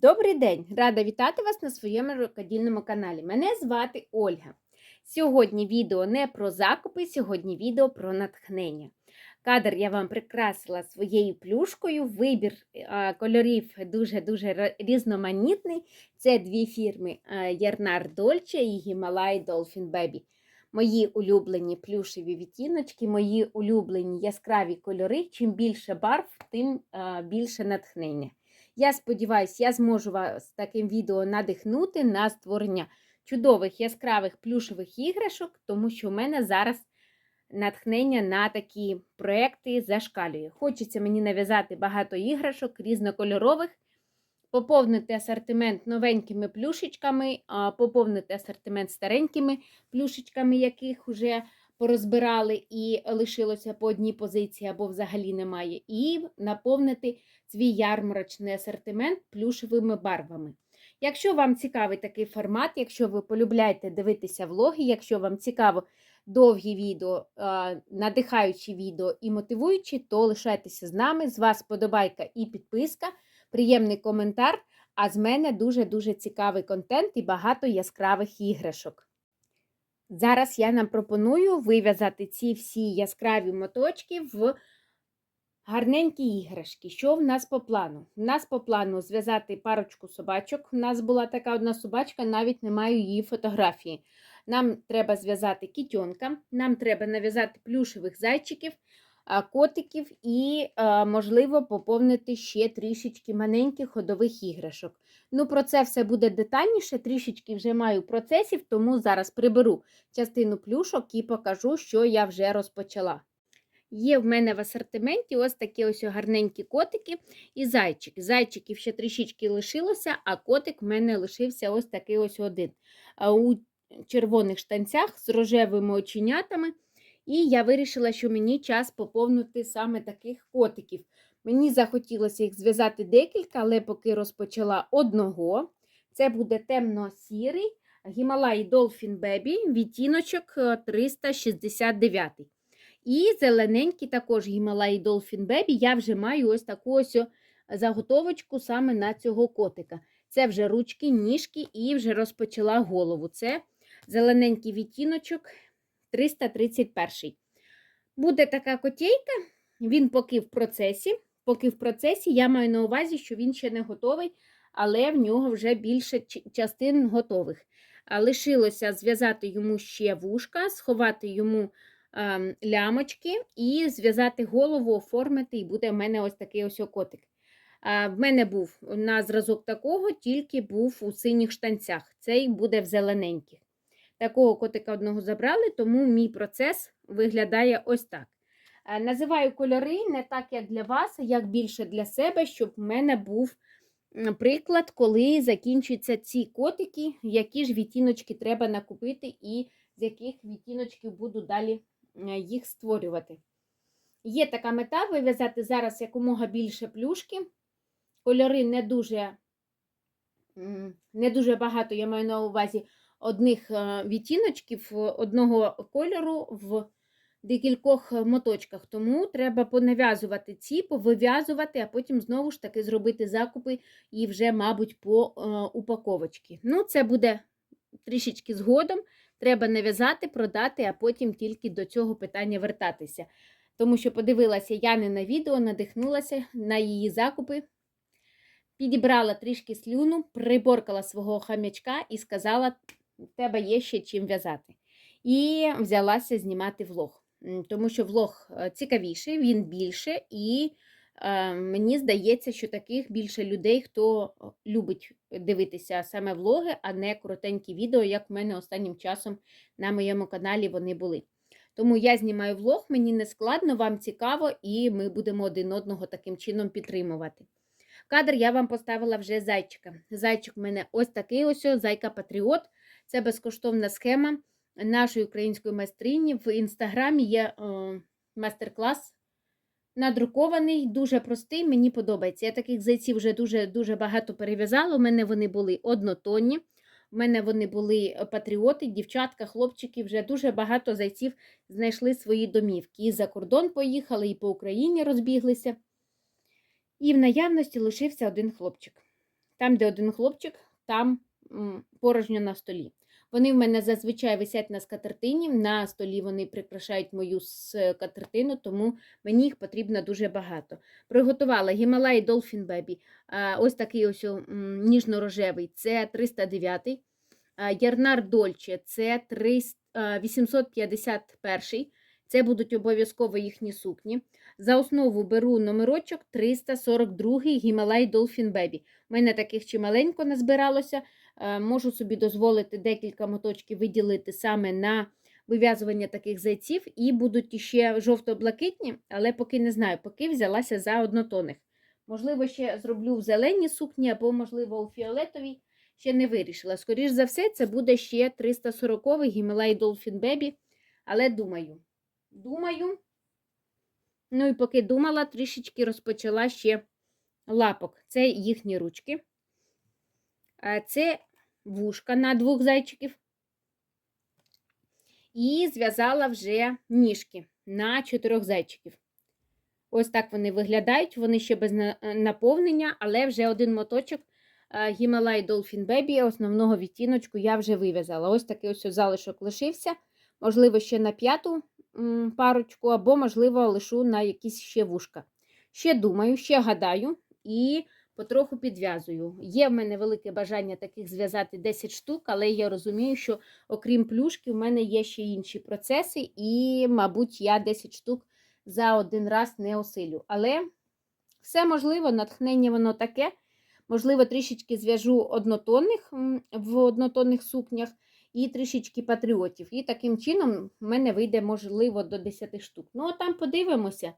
Добрий день! Рада вітати вас на своєму рукодільному каналі. Мене звати Ольга. Сьогодні відео не про закупи, сьогодні відео про натхнення. Кадр я вам прикрасила своєю плюшкою. Вибір кольорів дуже-дуже різноманітний. Це дві фірми Ярнар Дольче і Гімалай Dolphin Baby. Мої улюблені плюшеві відтіночки, мої улюблені яскраві кольори. Чим більше барв, тим більше натхнення. Я сподіваюся, я зможу вас таким відео надихнути на створення чудових яскравих плюшевих іграшок, тому що в мене зараз натхнення на такі проекти зашкалює. Хочеться мені нав'язати багато іграшок різнокольорових, поповнити асортимент новенькими плюшечками, поповнити асортимент старенькими плюшечками, яких вже порозбирали і лишилося по одній позиції або взагалі немає, і наповнити свій ярмарочний асортимент плюшевими барвами. Якщо вам цікавий такий формат, якщо ви полюбляєте дивитися влоги, якщо вам цікаво довгі відео, надихаючі відео і мотивуючі, то лишайтеся з нами. З вас подобайка і підписка, приємний коментар. А з мене дуже-дуже цікавий контент і багато яскравих іграшок. Зараз я нам пропоную вив'язати ці всі яскраві моточки в гарненькі іграшки. Що в нас по плану? У нас по плану зв'язати парочку собачок. У нас була така одна собачка, навіть не маю її фотографії. Нам треба зв'язати кітьонка, нам треба нав'язати плюшевих зайчиків, котиків і, можливо, поповнити ще трішечки маленьких ходових іграшок. Ну, про це все буде детальніше, трішечки вже маю процесів, тому зараз приберу частину плюшок і покажу, що я вже розпочала. Є в мене в асортименті ось такі ось гарненькі котики і зайчик. Зайчиків ще трішечки лишилося, а котик в мене лишився ось такий ось один. У червоних штанцях з рожевими оченятами. І я вирішила, що мені час поповнити саме таких котиків. Мені захотілося їх зв'язати декілька, але поки розпочала одного. Це буде темно-сірий Гімалай Dolphin Baby, відтіночок е, 369. І зелененький також Гімалай Dolphin Baby. Я вже маю ось таку ось заготовочку саме на цього котика. Це вже ручки, ніжки і вже розпочала голову. Це зелененький відтіночок 331. Буде така котейка, він поки в процесі. Поки в процесі я маю на увазі, що він ще не готовий, але в нього вже більше частин готових. Лишилося зв'язати йому ще вушка, сховати йому ем, лямочки і зв'язати голову, оформити, і буде в мене ось такий ось котик. А, в мене був на зразок такого, тільки був у синіх штанцях. Цей буде в зелененьких. Такого котика одного забрали, тому мій процес виглядає ось так. Е, Називаю кольори не так, як для вас, а як більше для себе, щоб в мене був приклад, коли закінчуються ці котики, які ж відтіночки треба накупити, і з яких відтіночків буду далі їх створювати. Є така мета вив'язати зараз якомога більше плюшки. Кольори не дуже, не дуже багато, я маю на увазі одних е, відтіночків одного кольору в декількох е, моточках. Тому треба понав'язувати ці, повив'язувати, а потім знову ж таки зробити закупи і вже, мабуть, по е, упаковочці. Ну, це буде трішечки згодом. Треба нав'язати, продати, а потім тільки до цього питання вертатися. Тому що подивилася я не на відео, надихнулася на її закупи, підібрала трішки слюну, приборкала свого хам'ячка і сказала, в тебе є ще чим в'язати. І взялася знімати влог. Тому що влог е, цікавіший, він більше, і е, мені здається, що таких більше людей, хто е, любить дивитися саме влоги, а не коротенькі відео, як в мене останнім часом на моєму каналі вони були. Тому я знімаю влог, мені не складно, вам цікаво, і ми будемо один одного таким чином підтримувати. Кадр я вам поставила вже зайчика. Зайчик в мене ось такий ось, зайка Патріот. Це безкоштовна схема нашої української майстрині. В інстаграмі є е, майстер-клас надрукований, дуже простий, мені подобається. Я таких зайців вже дуже дуже багато перев'язала. У мене вони були однотонні. У мене вони були патріоти, дівчатка, хлопчики. Вже дуже багато зайців знайшли свої домівки. І за кордон поїхали, і по Україні розбіглися. І в наявності лишився один хлопчик. Там, де один хлопчик, там порожньо на столі. Вони в мене зазвичай висять на скатертині. На столі вони прикрашають мою скатертину, тому мені їх потрібно дуже багато. Приготувала Гімалай Dolphin Baby. Ось такий ось ніжно-рожевий, це 309. Ярнар Дольче це 300, 851. Це будуть обов'язково їхні сукні. За основу беру номерочок 342 Гімалай Dolphin Baby. У мене таких чималенько назбиралося. Е, Можу собі дозволити декілька моточків виділити саме на вив'язування таких зайців, і будуть іще жовто-блакитні, але поки не знаю, поки взялася за однотонних. Можливо, ще зроблю в зеленій сукні, або, можливо, у фіолетовій. Ще не вирішила. Скоріш за все, це буде ще 340-й Гімалай Dolphin Baby. Але думаю, думаю. Ну і поки думала, трішечки розпочала ще лапок. Це їхні ручки. А Це вушка на двох зайчиків. І зв'язала вже ніжки на чотирьох зайчиків. Ось так вони виглядають. Вони ще без наповнення, але вже один моточок е, Himalaya Dolphin Baby основного відтіночку я вже вив'язала. Ось такий ось залишок лишився. Можливо, ще на п'яту парочку, або, можливо, лишу на якісь ще вушка. Ще думаю, ще гадаю і потроху підв'язую. Є в мене велике бажання таких зв'язати 10 штук, але я розумію, що окрім плюшки, в мене є ще інші процеси, і, мабуть, я 10 штук за один раз не осилю. Але все можливо, натхнення воно таке. Можливо, трішечки зв'яжу однотонних в однотонних сукнях і трішечки патріотів. І таким чином в мене вийде, можливо, до 10 штук. Ну, а там подивимося.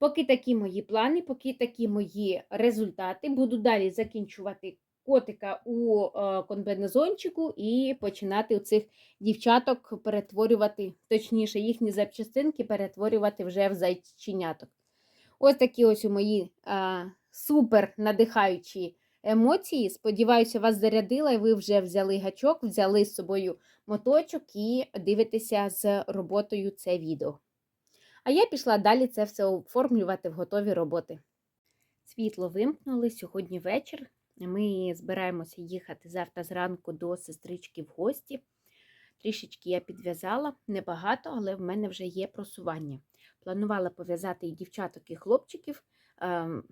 Поки такі мої плани, поки такі мої результати. Буду далі закінчувати котика у е, комбінезончику і починати у цих дівчаток перетворювати, точніше, їхні запчастинки перетворювати вже в зайченяток. Ось такі ось у мої а, супер надихаючі емоції. Сподіваюся, вас зарядила, і ви вже взяли гачок, взяли з собою моточок і дивитеся з роботою це відео. А я пішла далі це все оформлювати в готові роботи. Світло вимкнули сьогодні вечір. Ми збираємося їхати завтра зранку до сестрички в гості. Трішечки я підв'язала, небагато, але в мене вже є просування. Планувала пов'язати і дівчаток, і хлопчиків, ем,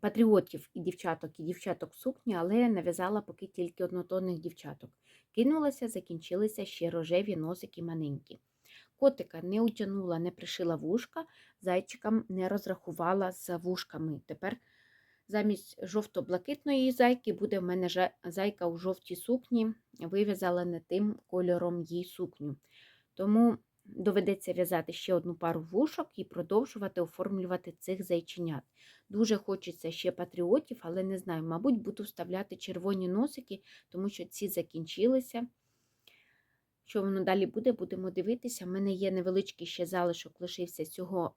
патріотів і дівчаток, і дівчаток сукні, але нав'язала поки тільки однотонних дівчаток. Кинулася, закінчилися ще рожеві носики маленькі. Котика не утягнула, не пришила вушка, зайчикам не розрахувала з вушками. Тепер замість жовто-блакитної зайки буде в мене зайка у жовтій сукні, вив'язала не тим кольором їй сукню. Тому доведеться в'язати ще одну пару вушок і продовжувати оформлювати цих зайченят. Дуже хочеться ще патріотів, але не знаю, мабуть, буду вставляти червоні носики, тому що ці закінчилися. Що воно далі буде, будемо дивитися. У мене є невеличкий ще залишок, лишився цього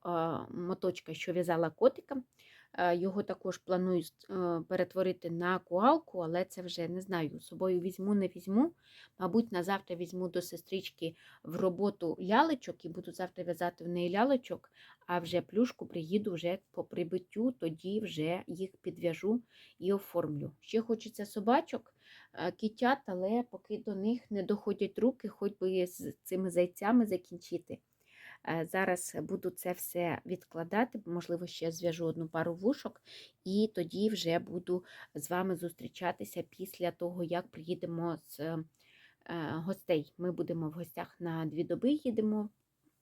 моточка, що в'язала котика. Е, Його також планую е, перетворити на куалку, але це вже не знаю. З собою візьму, не візьму. Мабуть, на завтра візьму до сестрички в роботу лялечок і буду завтра в'язати в неї лялечок, а вже плюшку приїду вже по прибиттю, тоді вже їх підв'яжу і оформлю. Ще хочеться собачок, кітят, але поки до них не доходять руки, хоч би з цими зайцями закінчити. Е, Зараз буду це все відкладати, можливо, ще зв'яжу одну пару вушок, і тоді вже буду з вами зустрічатися після того, як приїдемо з е, гостей. Ми будемо в гостях на дві доби їдемо.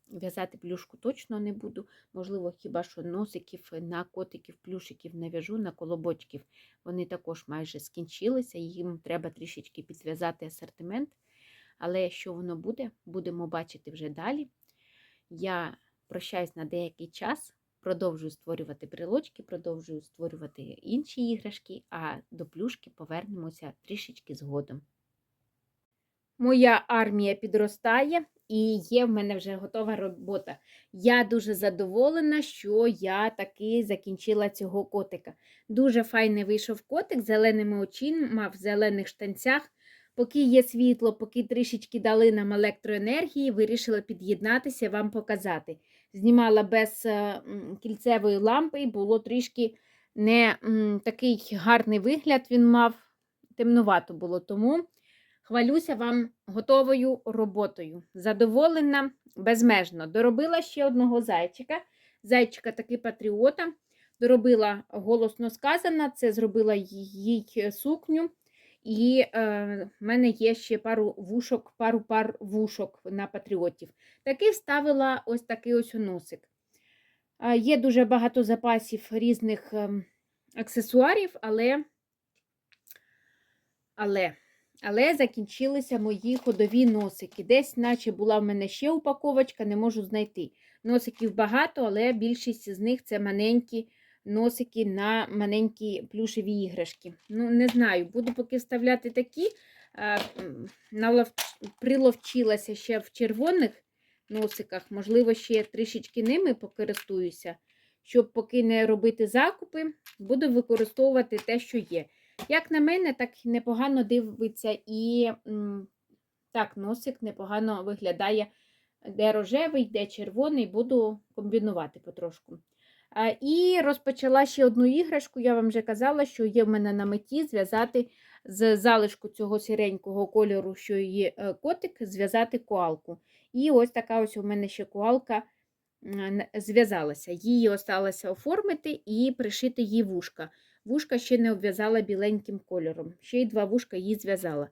В'язати плюшку точно не буду. Можливо, хіба що носиків на котиків, плюшиків нав'яжу на колобочків. Вони також майже скінчилися, їм треба трішечки підв'язати асортимент. Але що воно буде, будемо бачити вже далі. Я прощаюсь на деякий час, продовжую створювати брелочки, продовжую створювати інші іграшки, а до плюшки повернемося трішечки згодом. Моя армія підростає і є в мене вже готова робота. Я дуже задоволена, що я таки закінчила цього котика. Дуже файний вийшов котик зеленими очима, в зелених штанцях. Поки є світло, поки трішечки дали нам електроенергії, вирішила під'єднатися, вам показати. Знімала без е, кільцевої лампи, було трішки не такий гарний вигляд він мав, темнувато було. Тому хвалюся вам готовою роботою. Задоволена безмежно. Доробила ще одного зайчика. Зайчика таки патріота. Доробила голосно сказано, це зробила їй сукню. І е, в мене є ще пару вушок, пару пар вушок на патріотів. Таки вставила ось такий ось носик. Е, є дуже багато запасів різних е, аксесуарів, але, але, але закінчилися мої ходові носики. Десь, наче була в мене ще упаковочка, не можу знайти. Носиків багато, але більшість з них це маленькі носики на маленькі плюшеві іграшки. Ну, не знаю, буду поки вставляти такі. Налов... Приловчилася ще в червоних носиках, можливо, ще трішечки ними покористуюся. Щоб поки не робити закупи, буду використовувати те, що є. Як на мене, так непогано дивиться і так, носик непогано виглядає, де рожевий, де червоний, буду комбінувати потрошку. І розпочала ще одну іграшку. Я вам вже казала, що є в мене на меті зв'язати з залишку цього сіренького кольору, що є е, котик, зв'язати коалку. І ось така ось у мене ще коалка зв'язалася. Її осталося оформити і пришити їй вушка. Вушка ще не обв'язала біленьким кольором, ще й два вушка її зв'язала.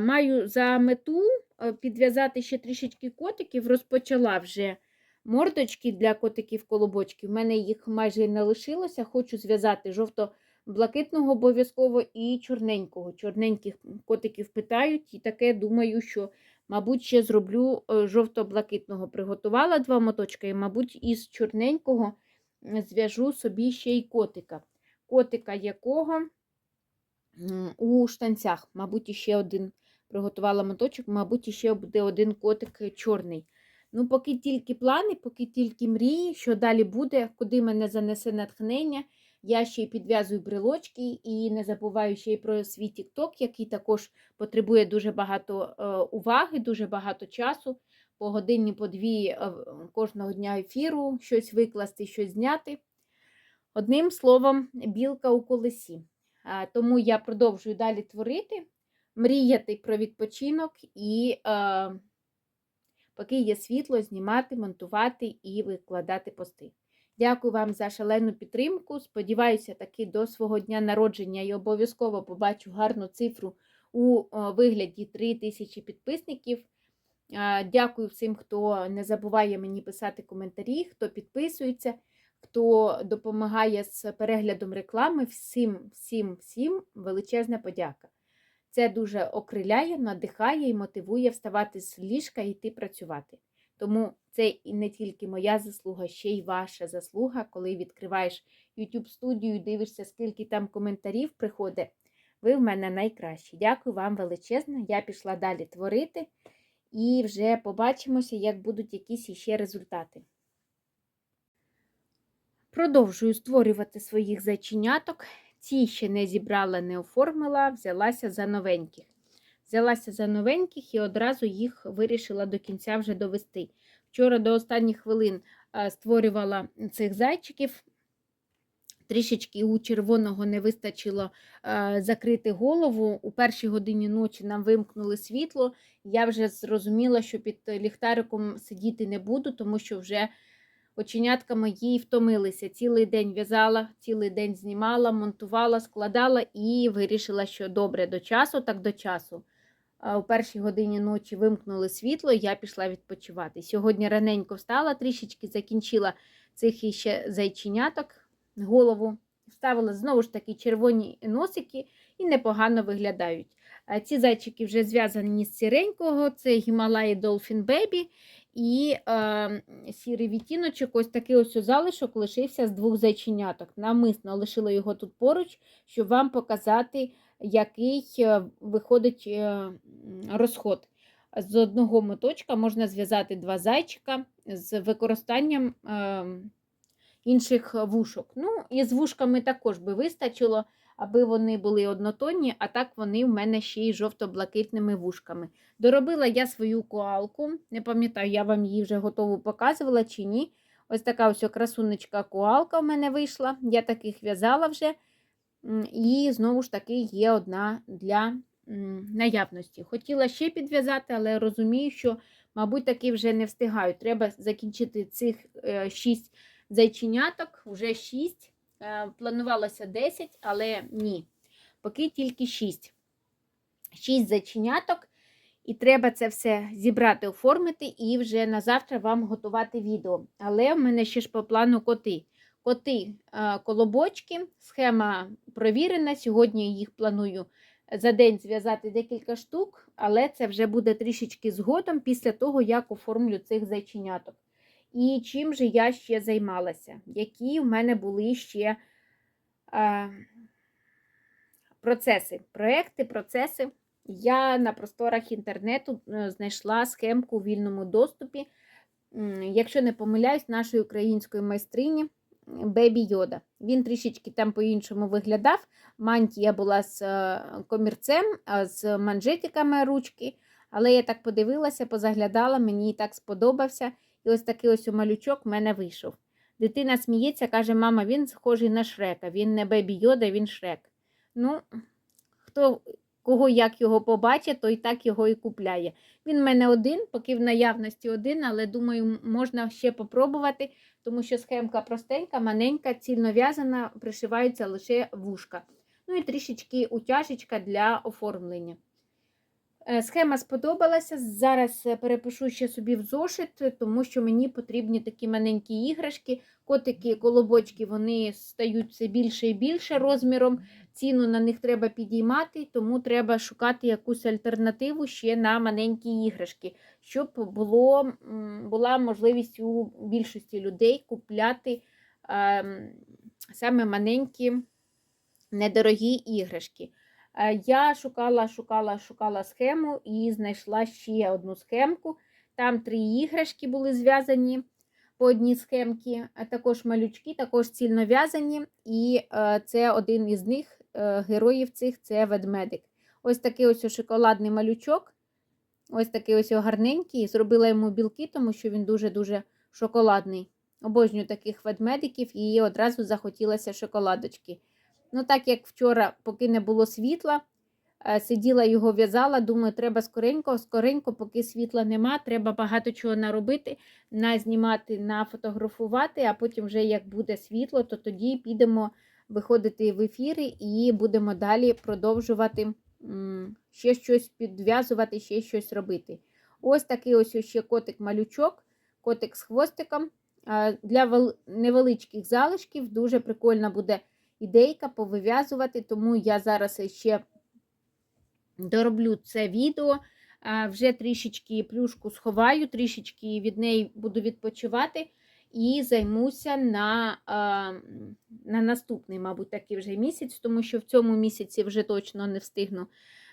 Маю за мету е, підв'язати ще трішечки котиків, розпочала вже мордочки для котиків-колобочків. У мене їх майже не лишилося. Хочу зв'язати жовто-блакитного обов'язково і чорненького. Чорненьких котиків питають, і таке думаю, що, мабуть, ще зроблю е, жовто-блакитного. Приготувала два моточки, і, мабуть, із чорненького зв'яжу собі ще й котика. Котика якого у штанцях, мабуть, ще один приготувала моточок, мабуть, ще буде один котик чорний. Ну, поки тільки плани, поки тільки мрії, що далі буде, куди мене занесе натхнення. Я ще й підв'язую брелочки і не забуваю ще й про свій TikTok, який також потребує дуже багато е, уваги, дуже багато часу. По годині, по дві е, кожного дня ефіру, щось викласти, щось зняти. Одним словом, білка у колесі. Тому я продовжую далі творити, мріяти про відпочинок і. Е, поки є світло, знімати, монтувати і викладати пости. Дякую вам за шалену підтримку. Сподіваюся, таки до свого дня народження і обов'язково побачу гарну цифру у вигляді 3000 підписників. Дякую всім, хто не забуває мені писати коментарі, хто підписується, хто допомагає з переглядом реклами. Всім, всім, всім величезна подяка. Це дуже окриляє, надихає і мотивує вставати з ліжка і йти працювати. Тому це і не тільки моя заслуга, ще й ваша заслуга, коли відкриваєш YouTube студію дивишся, скільки там коментарів приходить. Ви в мене найкращі. Дякую вам величезно. Я пішла далі творити і вже побачимося, як будуть якісь іще результати. Продовжую створювати своїх зайченяток. Ці ще не зібрала, не оформила, взялася за новеньких. Взялася за новеньких і одразу їх вирішила до кінця вже довести. Вчора до останніх хвилин створювала цих зайчиків. Трішечки у червоного не вистачило закрити голову. У першій годині ночі нам вимкнули світло. Я вже зрозуміла, що під ліхтариком сидіти не буду, тому що вже Оченятка мої втомилися. Цілий день в'язала, цілий день знімала, монтувала, складала і вирішила, що добре до часу, так до часу. У першій годині ночі вимкнули світло, я пішла відпочивати. Сьогодні раненько встала, трішечки закінчила цих іще зайченяток, голову. Вставила знову ж таки червоні носики і непогано виглядають. Ці зайчики вже зв'язані з сіренького, це Гімалаї Dolphin Baby. І е, сірий відтіночок, ось такий ось залишок лишився з двох зайченяток. Намисно лишила його тут поруч, щоб вам показати, який е, виходить е, розход. З одного моточка можна зв'язати два зайчика з використанням е, інших вушок. Ну, і з вушками також би вистачило аби вони були однотонні, а так вони в мене ще й жовто-блакитними вушками. Доробила я свою коалку, не пам'ятаю, я вам її вже готову показувала чи ні. Ось така ось красунечка коалка в мене вийшла. Я таких в'язала вже. І знову ж таки є одна для наявності. Хотіла ще підв'язати, але розумію, що, мабуть, таки вже не встигаю. Треба закінчити цих 6 зайченяток, вже 6. Планувалося 10, але ні. Поки тільки 6. 6 зайченяток. І треба це все зібрати, оформити і вже на завтра вам готувати відео. Але в мене ще ж по плану коти. Коти е, колобочки, схема провірена. Сьогодні їх планую за день зв'язати декілька штук, але це вже буде трішечки згодом після того, як оформлю цих зайченяток. І чим же я ще займалася? Які в мене були ще е, процеси, проекти, процеси. Я на просторах інтернету е, знайшла схемку у вільному доступі. Якщо не помиляюсь, нашої української майстрині Бебі Йода. Він трішечки там по-іншому виглядав. Мантія була з е, комірцем, з манжетиками ручки. Але я так подивилася, позаглядала, мені і так сподобався. І ось такий ось малючок в мене вийшов. Дитина сміється, каже: мама, він схожий на шрека. Він не Бебі Йода, він шрек. Ну, хто кого як його побачить, той так його і купляє. Він в мене один, поки в наявності один, але думаю, можна ще попробувати, тому що схемка простенька, маленька, цільно в'язана, пришиваються лише вушка. Ну і трішечки утяжечка для оформлення. Е, Схема сподобалася. Зараз е, перепишу ще собі в зошит, е, тому що мені потрібні такі маленькі іграшки. Котики, колобочки, вони стають все більше і більше розміром. Ціну на них треба підіймати, тому треба шукати якусь альтернативу ще на маленькі іграшки, щоб було, була можливість у більшості людей купляти ем, саме маленькі недорогі іграшки. Е, Я шукала, шукала, шукала схему і знайшла ще одну схемку. Там три іграшки були зв'язані по одній схемці, а також малючки, також цільно в'язані. І е, це один із них, е, героїв цих це ведмедик. Ось такий ось шоколадний малючок. Ось такий ось гарненький. Зробила йому білки, тому що він дуже-дуже шоколадний. Обожнюю таких ведмедиків і одразу захотілося шоколадочки. Ну, так як вчора, поки не було світла, е, сиділа його в'язала, думаю, треба скоренько, скоренько, поки світла нема, треба багато чого наробити, назнімати, нафотографувати, а потім, вже як буде світло, то тоді підемо виходити в ефіри і будемо далі продовжувати ще щось підв'язувати, ще щось робити. Ось такий ось ще котик-малючок, котик з хвостиком. Е, Для невеличких залишків дуже прикольна буде ідейка повив'язувати, тому я зараз ще дороблю це відео. Вже трішечки плюшку сховаю, трішечки від неї буду відпочивати і займуся на, на наступний, мабуть, такий вже місяць, тому що в цьому місяці вже точно не встигну.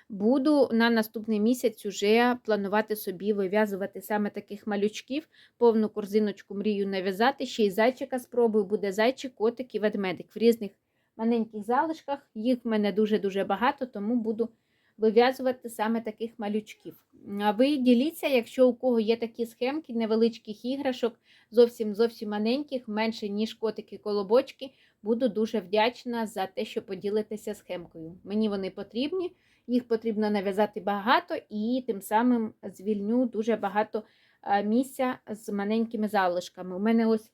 Буду на наступний місяць уже планувати собі вив'язувати саме таких малючків, повну корзиночку мрію нав'язати. Ще й зайчика спробую, буде зайчик, котик і ведмедик в різних маленьких залишках. Їх в мене дуже-дуже багато, тому буду вив'язувати саме таких малючків. А ви діліться, якщо у кого є такі схемки невеличких іграшок, зовсім зовсім маленьких, менше, ніж котики-колобочки. Буду дуже вдячна за те, що поділитеся схемкою. Мені вони потрібні, їх потрібно нав'язати багато і тим самим звільню дуже багато місця з маленькими залишками. У мене ось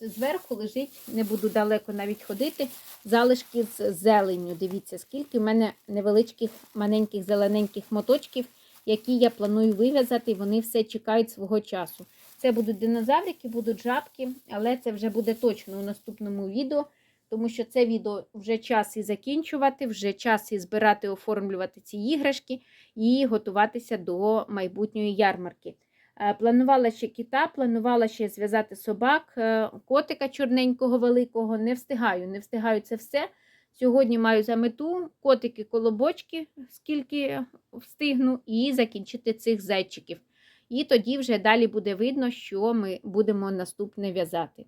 зверху лежить, не буду далеко навіть ходити, залишки з зеленню. Дивіться, скільки в мене невеличких маленьких зелененьких моточків, які я планую вив'язати, вони все чекають свого часу. Це будуть динозаврики, будуть жабки, але це вже буде точно у наступному відео, тому що це відео вже час і закінчувати, вже час і збирати, оформлювати ці іграшки і готуватися до майбутньої ярмарки. Е, Планувала ще кита, планувала ще зв'язати собак, е, котика чорненького великого. Не встигаю, не встигаю це все. Сьогодні маю за мету котики, колобочки, скільки встигну, і закінчити цих зайчиків. І тоді вже далі буде видно, що ми будемо наступне в'язати.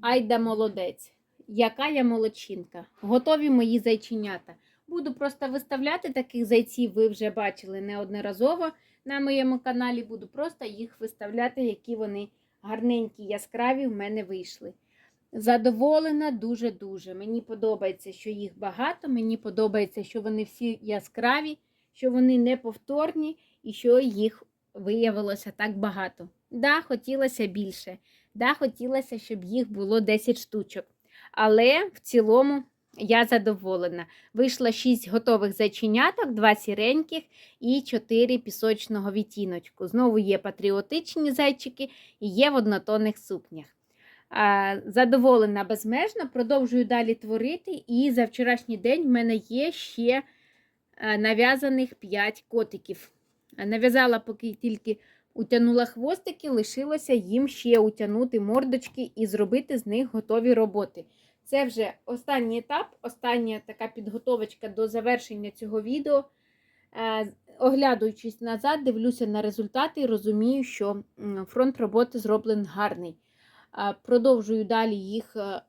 Айда молодець! Яка я молодчинка! Готові мої зайченята. Буду просто виставляти таких зайців, ви вже бачили неодноразово на моєму каналі. Буду просто їх виставляти, які вони гарненькі, яскраві в мене вийшли. Задоволена дуже-дуже. Мені подобається, що їх багато. Мені подобається, що вони всі яскраві, що вони неповторні і що їх виявилося так багато. Да, хотілося більше. Да, хотілося, щоб їх було 10 штучок. Але в цілому я задоволена. Вийшло 6 готових зайченяток, 2 сіреньких і 4 пісочного відтіночку. Знову є патріотичні зайчики і є в однотонних сукнях. Задоволена безмежно, продовжую далі творити. І за вчорашній день в мене є ще е, нав'язаних 5 котиків. Нав'язала, поки тільки утягнула хвостики, лишилося їм ще утягнути мордочки і зробити з них готові роботи. Це вже останній етап, остання така підготовочка до завершення цього відео. Е, Оглядуючись назад, дивлюся на результати і розумію, що фронт роботи зроблений гарний. Е, Продовжую далі їх е,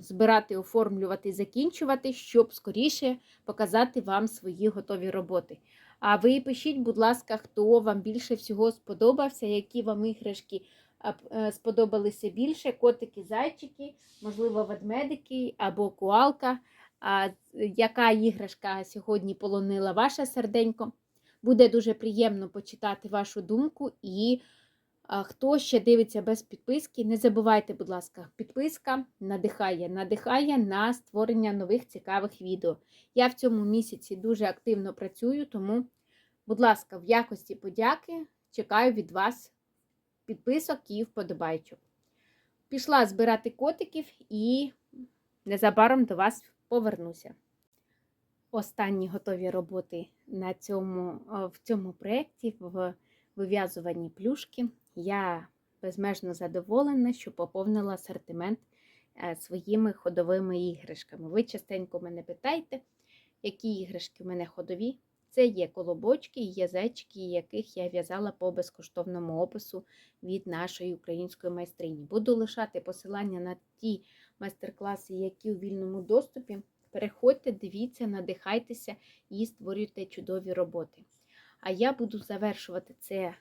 збирати, оформлювати, закінчувати, щоб скоріше показати вам свої готові роботи. А ви пишіть, будь ласка, хто вам більше всього сподобався, які вам іграшки сподобалися більше: котики, зайчики, можливо, ведмедики або куалка. А, яка іграшка сьогодні полонила ваше серденько? Буде дуже приємно почитати вашу думку. І хто ще дивиться без підписки, не забувайте, будь ласка, підписка надихає, надихає на створення нових цікавих відео. Я в цьому місяці дуже активно працюю, тому, будь ласка, в якості подяки чекаю від вас підписок і вподобайчок. Пішла збирати котиків і незабаром до вас повернуся. Останні готові роботи на цьому, в цьому проєкті в вив'язуванні плюшки. Я безмежно задоволена, що поповнила асортимент е, своїми ходовими іграшками. Ви частенько мене питаєте, які іграшки в мене ходові. Це є колобочки, і є зайчики, яких я в'язала по безкоштовному опису від нашої української майстрині. Буду лишати посилання на ті майстер-класи, які у вільному доступі. Переходьте, дивіться, надихайтеся і створюйте чудові роботи. А я буду завершувати це,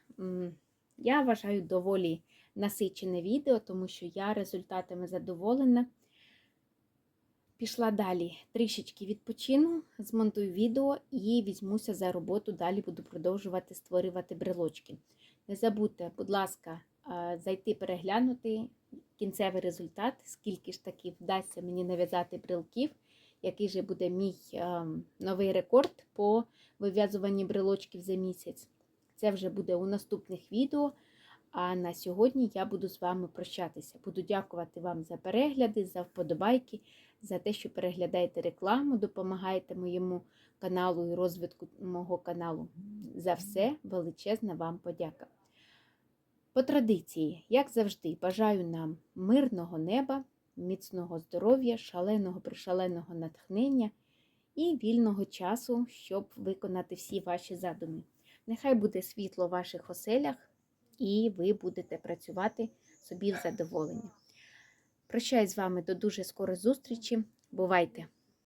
я вважаю, доволі насичене відео, тому що я результатами задоволена. Пішла далі, трішечки відпочину, змонтую відео і візьмуся за роботу. Далі буду продовжувати створювати брелочки. Не забудьте, будь ласка, зайти переглянути кінцевий результат, скільки ж таки вдасться мені нав'язати брелків, який же буде мій ем, новий рекорд по вив'язуванні брелочків за місяць. Це вже буде у наступних відео. А на сьогодні я буду з вами прощатися. Буду дякувати вам за перегляди, за вподобайки, за те, що переглядаєте рекламу, допомагаєте моєму каналу і розвитку мого каналу. За все величезна вам подяка. По традиції, як завжди, бажаю нам мирного неба, міцного здоров'я, шаленого пришаленого натхнення і вільного часу, щоб виконати всі ваші задуми. Нехай буде світло в ваших оселях, і ви будете працювати собі в задоволення. Прощаюсь з вами до дуже скорої зустрічі. Бувайте!